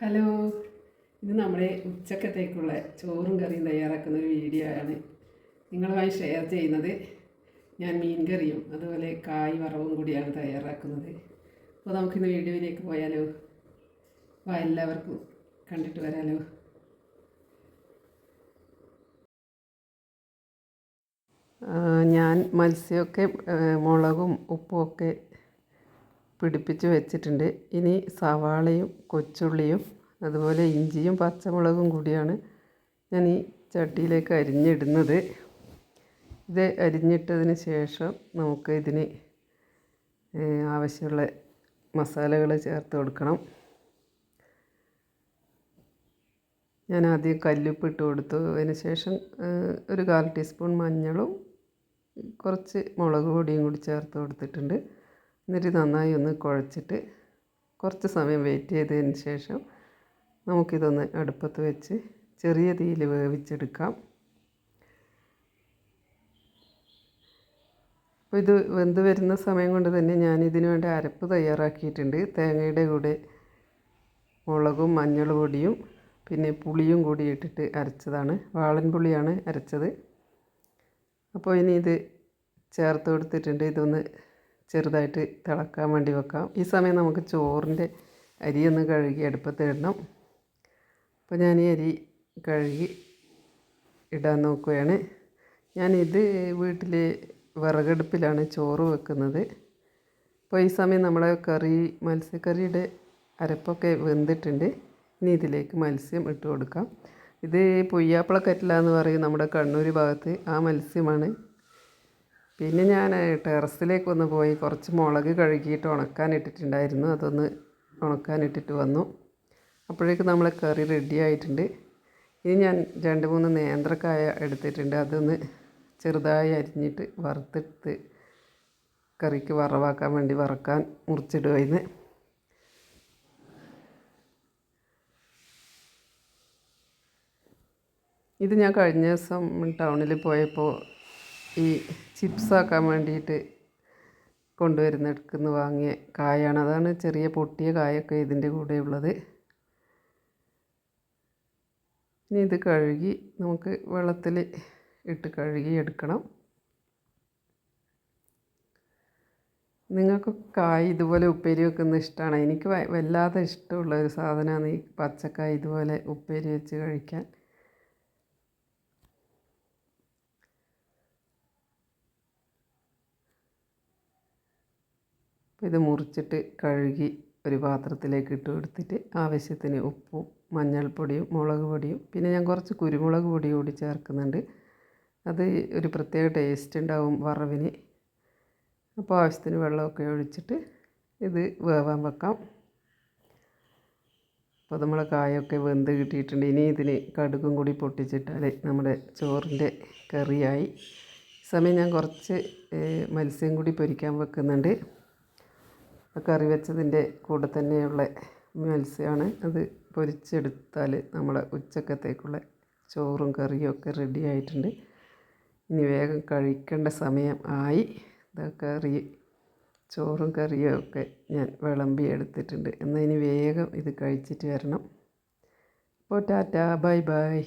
Hello. ഇത് നമ്മുടെ ഉച്ചക്കത്തേക്കുള്ള ചോറും കറിയും തയ്യാറാക്കുന്ന ഒരു വീഡിയോ ആണ്. നിങ്ങളുമായി ഷെയർ ചെയ്യുന്നത് ഞാൻ മീൻ കറിയും അതുപോലെ കായ് വറവും കൂടിയാണ് തയ്യാറാക്കുന്നത്. അപ്പോൾ നമുക്കിന്ന് വീഡിയോയിലേക്ക് പോയാലോ? അപ്പോൾ എല്ലാവർക്കും കണ്ടിട്ട് വരാലോ. ഞാൻ മത്സ്യമൊക്കെ മുളകും ഉപ്പും ഒക്കെ പിടിപ്പിച്ച് വെച്ചിട്ടുണ്ട്. ഇനി സവാളയും കൊച്ചുള്ളിയും അതുപോലെ ഇഞ്ചിയും പച്ചമുളകും കൂടിയാണ് ഞാൻ ഈ ചട്ടിയിലേക്ക് അരിഞ്ഞിടുന്നത്. ഇത് അരിഞ്ഞിട്ടതിന് ശേഷം നമുക്ക് ഇതിന് ആവശ്യമുള്ള മസാലകൾ ചേർത്ത് കൊടുക്കണം. ഞാൻ ആദ്യം കല്ലുപ്പ് ഇട്ട് കൊടുത്തു. അതിന് ശേഷം ഒരു കാൽ ടീസ്പൂൺ മഞ്ഞളും കുറച്ച് മുളക് പൊടിയും കൂടി ചേർത്ത് കൊടുത്തിട്ടുണ്ട്. എന്നിട്ട് നന്നായി ഒന്ന് കുഴച്ചിട്ട് കുറച്ച് സമയം വെയിറ്റ് ചെയ്തതിന് ശേഷം നമുക്കിതൊന്ന് അടുപ്പത്ത് വെച്ച് ചെറിയ തീയിൽ വേവിച്ചെടുക്കാം. അപ്പോൾ ഇത് വെന്ത് വരുന്ന സമയം കൊണ്ട് തന്നെ ഞാൻ ഇതിന് വേണ്ടി അരപ്പ് തയ്യാറാക്കിയിട്ടുണ്ട്. തേങ്ങയുടെ കൂടെ മുളകും മഞ്ഞൾ പൊടിയും പിന്നെ പുളിയും കൂടി ഇട്ടിട്ട് അരച്ചതാണ്. വാളൻ പുളിയാണ് അരച്ചത്. അപ്പോൾ ഇനി ഇത് ചേർത്ത് കൊടുത്തിട്ടുണ്ട്. ഇതൊന്ന് ചെറുതായിട്ട് തിളക്കാൻ വേണ്ടി വെക്കാം. ഈ സമയം നമുക്ക് ചോറിന്റെ ഒന്ന് കഴുകി അടുപ്പത്ത് ഇടണം. അപ്പോൾ ഞാൻ ഈ അരി കഴുകി ഇടാൻ നോക്കുകയാണ്. ഞാനിത് വീട്ടിൽ വിറകടുപ്പിലാണ് ചോറ് വെക്കുന്നത്. അപ്പോൾ ഈ സമയം നമ്മളെ കറി മത്സ്യക്കറിയുടെ അരപ്പൊക്കെ വെന്തിട്ടുണ്ട്. ഇനി ഇതിലേക്ക് മത്സ്യം ഇട്ട് കൊടുക്കാം. ഇത് പൊയ്യാപ്പിളക്കറ്റില എന്ന് പറയും നമ്മുടെ കണ്ണൂർ ഭാഗത്ത്. ആ മത്സ്യമാണ് പിന്നെ ഞാൻ ടെറസിലേക്കൊന്ന് പോയി കുറച്ച് മുളക് കഴുകിയിട്ട് ഉണക്കാനിട്ടിട്ടുണ്ടായിരുന്നു. അതൊന്ന് ഉണക്കാനിട്ടിട്ട് വന്നു. അപ്പോഴേക്ക് നമ്മൾ കറി റെഡി ആയിട്ടുണ്ട്. ഇനി ഞാൻ രണ്ട് മൂന്ന് നേന്ത്രക്കായ എടുത്തിട്ടുണ്ട്. അതൊന്ന് ചെറുതായി അരിഞ്ഞിട്ട് വറുത്തെടുത്ത് കറിക്ക് വറവാക്കാൻ വേണ്ടി വറക്കാൻ മുറിച്ചിടുക ഇത് ഞാൻ കഴിഞ്ഞ ദിവസം ടൗണിൽ പോയപ്പോൾ ഈ ചിപ്സ് ആക്കാൻ വേണ്ടിയിട്ട് കൊണ്ടുവരുന്നിടക്കുന്ന് വാങ്ങിയ കായാണ്. അതാണ് ചെറിയ പൊട്ടിയ കായൊക്കെ ഇതിന്റെ കൂടെ ഉള്ളത്. ഇനി ഇത് കഴുകി നമുക്ക് വെള്ളത്തിൽ ഇട്ട് കഴുകി എടുക്കണം. നിങ്ങൾക്ക് കായ് ഇതുപോലെ ഉപ്പേരി വെക്കുന്ന ഇഷ്ടമാണ് എനിക്ക് വല്ലാതെ ഇഷ്ടമുള്ള ഒരു സാധനമാണ് ഈ പച്ചക്കായ ഇതുപോലെ ഉപ്പേരി വെച്ച് കഴിക്കാൻ അപ്പോൾ ഇത് മുറിച്ചിട്ട് കഴുകി ഒരു പാത്രത്തിലേക്ക് ഇട്ട് കൊടുത്തിട്ട് ആവശ്യത്തിന് ഉപ്പും മഞ്ഞൾപ്പൊടിയും മുളക് പൊടിയും പിന്നെ ഞാൻ കുറച്ച് കുരുമുളക് പൊടി കൂടി ചേർക്കുന്നുണ്ട്. അത് ഒരു പ്രത്യേക ടേസ്റ്റ് ഉണ്ടാവും വറവിന്. അപ്പോൾ ആവശ്യത്തിന് വെള്ളമൊക്കെ ഒഴിച്ചിട്ട് ഇത് വേവാൻ വെക്കാം. അപ്പോൾ നമ്മളെ കായൊക്കെ വെന്ത് കിട്ടിയിട്ടുണ്ട്. ഇനി ഇതിന് കടുകും കൂടി പൊട്ടിച്ചിട്ടാൽ നമ്മുടെ ചോറിന്റെ കറിയായി. സമയം ഞാൻ കുറച്ച് മത്സ്യം കൂടി പൊരിക്കാൻ വെക്കുന്നുണ്ട്. കറി വെച്ചതിന്റെ കൂടെ തന്നെയുള്ള മത്സ്യമാണ് അത് പൊരിച്ചെടുത്താൽ നമ്മളെ ഉച്ചക്കത്തേക്കുള്ള ചോറും കറിയും ഒക്കെ റെഡി ആയിട്ടുണ്ട്. ഇനി വേഗം കഴിക്കേണ്ട സമയം ആയി. കറി ചോറും കറിയും ഒക്കെ ഞാൻ വിളമ്പി എടുത്തിട്ടുണ്ട് എന്നാൽ ഇനി വേഗം ഇത് കഴിച്ചിട്ട് വരണം. അപ്പോൾ ടാറ്റ ബൈ ബൈ.